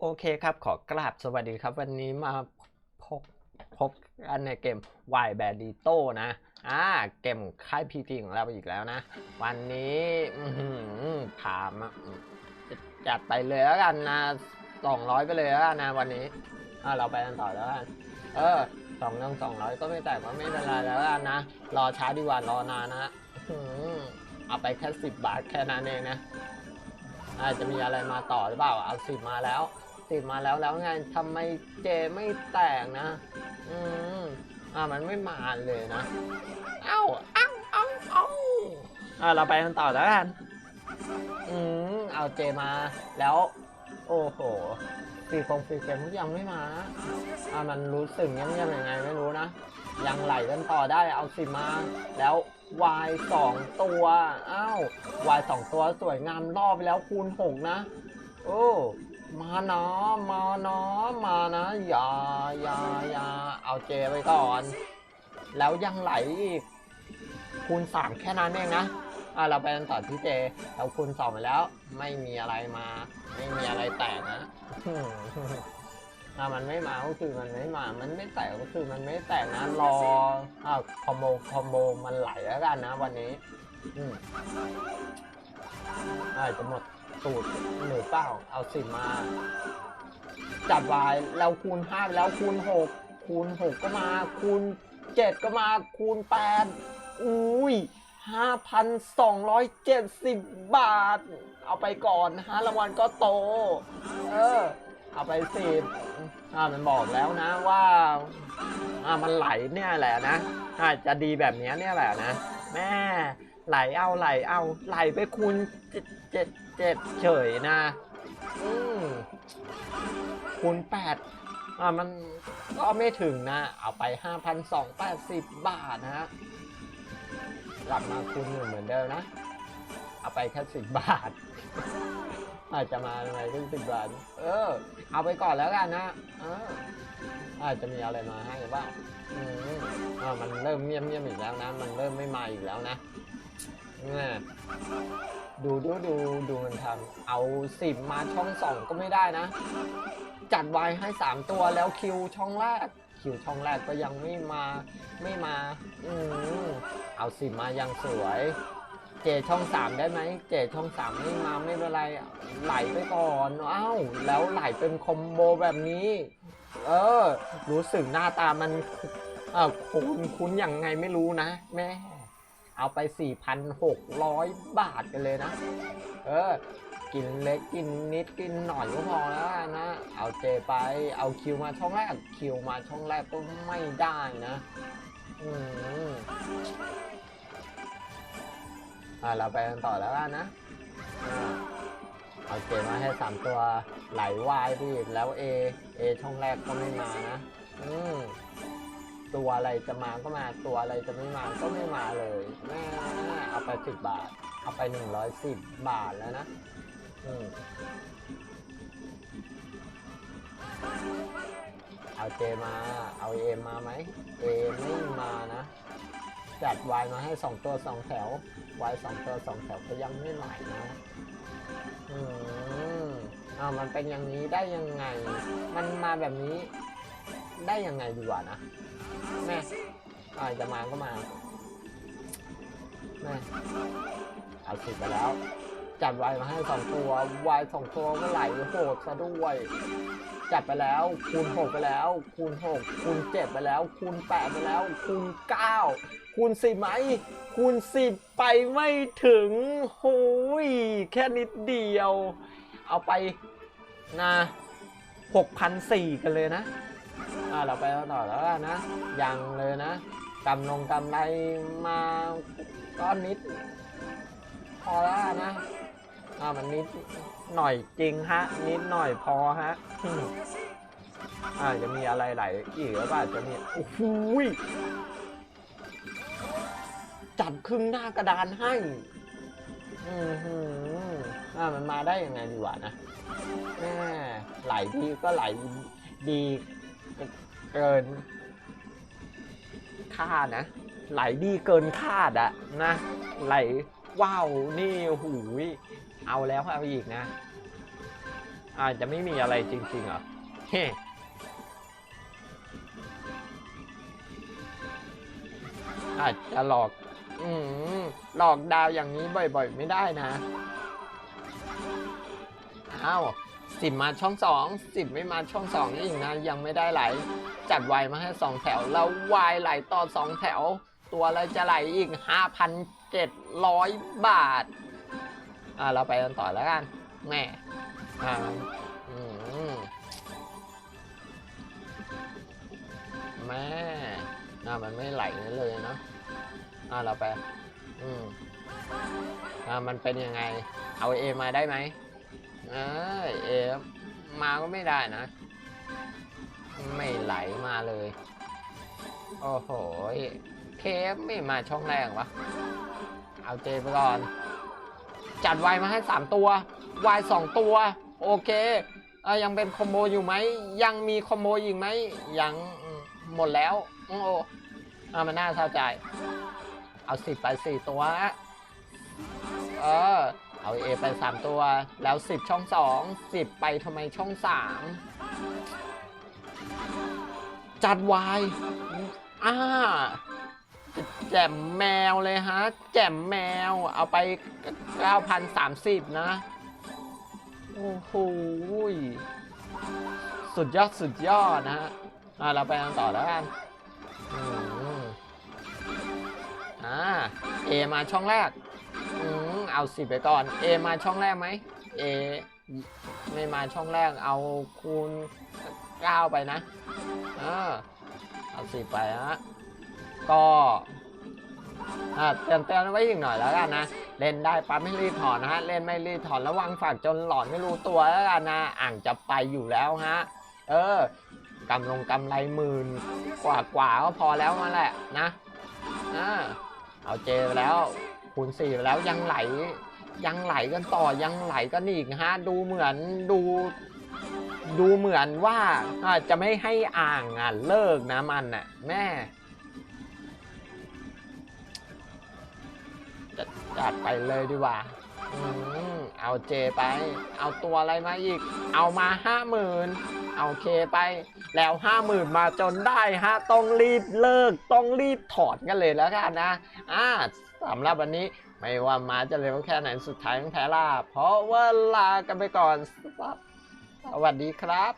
โอเคครับ ขอกราบสวัสดีครับ วันนี้มาพบพบกันในเกม Y b a d i t o นะ อ่า เกมค่ายพีทีของเราอีกแล้วนะ วันนี้ถามจัดไปเลยแล้วกันนะสองร้อยไปเลยแล้วกันนะวันนี้อ่าเราไปกันต่อแล้วกัน เออสองนึงสองร้อยก็ไม่แตกก็ไม่เป็นไรแล้วกันนะ รอช้าดีกว่ารอนานนะเอาไปแค่สิบบาทแค่นั้นเองนะอาจจะมีอะไรมาต่อหรือเปล่า เอาสิบมาแล้ว สิบมาแล้วแล้วไงทำไมเจไม่แตกนะ อืมอ่ามันไม่มาเลยนะ เอ้าเอ้าเอ้าเอ้าอ่าเราไปกันต่อแล้วกัน อืมเอาเจมาแล้ว โอ้โหฟีคงฟีเกมยังไม่มานะอ่ามันรู้สึกเงียบๆยังไงไม่รู้นะ ยังไหลกันต่อได้เอาสิมา แล้ว Y สองตัวอ้าว Y สองตัวสวยงามรอบไปแล้วคูณหกนะ โอ้ มานะมานะมานะอย่าอย่าอย่าเอาเจไปก่อน แล้วยังไหลอีกคูณสามแค่นั้นเองนะอะเราไปกันต่อที่เจเราคูณสองไปแล้ว ไม่มีอะไรมา ไม่มีอะไรแตกนะอะมันไม่มาก็คือมันไม่มา มันไม่แตกก็คือมันไม่แตกนะรออ่าคอมโบคอมโบมันไหลแล้วกันนะ วันนี้ อืมอาจจะหมด ตรหรือเปล่า เอาสิมา จัดวายแล้วคูณห้าแล้วคูณหกคูณหกก็มา คูณเจ็ดก็มา คูณแปดอุ้ยห้าพันสองร้อยเจ็ดสิบบาท เอาไปก่อนฮะรางวัลก็โต เออ เอาไปสิอ่ามันบอกแล้วนะว่าอ่ามันไหลเนี่ยแหละนะอาจจะดีแบบเนี้ยเนี่ยแหละนะ แม่ ไหลเอาไหลเอาไหลไปคูณเจ็ดเจ็ดเจ็ดเฉยนะ อืมคูณแปดอ่ามันก็ไม่ถึงนะ เอาไปห้าพันสองแปดสิบบาทนะฮะกลับมาคูณหนึ่งเหมือนเดิมนะ เอาไปแค่สิบบาท อาจจะมาทำไมถึงสิบบาท เออ เอาไปก่อนแล้วกันนะ เออ อาจจะมีอะไรมาให้หรือเปล่าอืมอ่ามันเริ่มเงียบเงียบอีกแล้วนะ มันเริ่มไม่มาอีกแล้วนะ เนี่ยดูดูดูดูมันทำเอาสิบมาช่องสองก็ไม่ได้นะ จัดไว้ให้สามตัวแล้วคิวช่องแรก คิวช่องแรกก็ยังไม่มาไม่มา อืมเอาสิบมายังสวย เจช่องสามได้ไหมเจช่องสามไม่มาไม่เป็นไรไหลไปก่อนอ้าวแล้วไหลเป็นคอมโบแบบนี้ เออ รู้สึกหน้าตามันเออคุ้นคุ้นยังไงไม่รู้นะแม่ เอาไป 4,600 บาทกันเลยนะ เออ กินเล็กกินนิดกินหน่อยก็พอแล้วนะ เอาเจไปเอาคิวมาช่องแรกคิวมาช่องแรกก็ไม่ได้นะ อืมอ่าเราไปกันต่อแล้วนะเอาเกมมาให้สามตัวไหลวายพี่แล้วเอเอช่องแรกก็ไม่มานะ อืม ตัวอะไรจะมาก็มาตัวอะไรจะไม่มาก็ไม่มาเลยแม่เอาไปสิบบาท เอาไปหนึ่งร้อยสิบบาทแล้วนะอืมเอาเจมา เอาเอมาไหมเอไม่มานะ จัดวายมาให้สองตัวสองแถววายสองตัวสองแถวก็ยังไม่ไหลนะ อืมอ้าวมันเป็นอย่างนี้ได้ยังไง มันมาแบบนี้ได้ยังไงดีกว่านะ แม่อ่าจะมาก็มาแม่เอาสิบไปแล้ว จัดวายมาให้สองตัววายสองตัวก็ไหลโหดซะด้วยจัดไปแล้ว คูณหกไปแล้ว คูณหกคูณเจ็ดไปแล้ว คูณแปดไปแล้ว คูณเก้าคูณสิบไหม คูณสิบไปไม่ถึงโอ้ยแค่นิดเดียว เอาไปนะหกพันสี่กันเลยนะาเราไปต่อแล้วนะยังเลยนะกำลงกำไรมาก้อนนิด พอแล้วนะอ่ามันนิดหน่อยจริงฮะ นิดหน่อยพอฮะอ่าจะมีอะไรไหลอีกหรือเปล่าจะมีโอ้โหจัดครึ่งหน้ากระดานให้อือหืออ่ามันมาได้ยังไงดีวะนะแม่ไหลดีก็ไหลดี เกินคาดนะ ไหลดีเกินคาดอะนะ ไหลว้าว นี่หูยเอาแล้วเอาอีกนะ อาจจะไม่มีอะไรจริงๆเหรอเฮ้อาจจะหลอก อืมหลอกดาวอย่างนี้บ่อยๆ ไม่ได้นะ อ้าว สิบมาช่องสองสิบไม่มาช่องสองอีกนะยังไม่ได้ไหล จัดไวมาให้สองแถว แล้ววายไหลต่อสองแถว ตัวอะไรจะไหลอีก5,700บาท อ่าเราไปกันต่อแล้วกัน แม่อ่าอืมแม่น่ามันไม่ไหลเลยเนาะอ่าเราไป อืมอ่ามันเป็นยังไง เอาเอมาได้ไหม เออเอมาก็ไม่ได้นะ ไม่ไหลมาเลย โอ้โห เคฟไม่มาช่องแรกวะ เอาเจไปก่อน จัดไวมาให้3ตัววาย2ตัว โอเคเอะยังเป็นคอมโบอยู่ไหม ยังมีคอมโบอีกไหม ยังหมดแล้ว โอ้โหอะมันน่าเศร้าใจ เอาสิบไปสี่ตัว เออ เอาเอไป 3 ตัว แล้ว 10 ช่อง 2 10 ไปทำไมช่อง 3 จัดวายอ่าแจ่มแมวเลยฮะ แจ่มแมวเอาไป 9,030 นะ โอ้โหสุดยอดสุดยอดนะฮะเราไปกันต่อแล้วกันอ่า เอมาช่องแรก เอาสิบไปก่อนเอมาช่องแรกไหมเอไม่มาช่องแรกเอาคูณ9ไปนะเอ่าเอาสิไปฮะก็อ่าเตือนเตือนไว้อีกหน่อยแล้วกันนะ เล่นได้ปั๊บไม่รีบถอนนะฮะ เล่นไม่รีบถอนระวังฝากจนหลอนไม่รู้ตัวแล้วกันนะ อ่างจะไปอยู่แล้วฮะ เออกำลงกำไรหมื่นกว่ากว่าก็พอแล้วมาแหละนะ อ่า เอาเจไปแล้ว คูณสี่แล้วยังไหลยังไหลกันต่อยังไหลกันอีกฮะดูเหมือนดูดูเหมือนว่าอ่าจะไม่ให้อ่างอะเลิกนะมันน่ะแม่จัดจัดไปเลยดีกว่าอืมเอาเจไป เอาตัวอะไรมาอีก เอามาห้าหมื่น โอเคไปแล้วห้าหมื่นมาจนได้ฮะต้องรีบเลิกต้องรีบถอดกันเลยแล้วกันนะอ่าสำหรับวันนี้ไม่ว่ามาจะเร็วแค่ไหนสุดท้ายต้องแพ้ลาเพราะว่าลากันไปก่อน สวัสดีครับ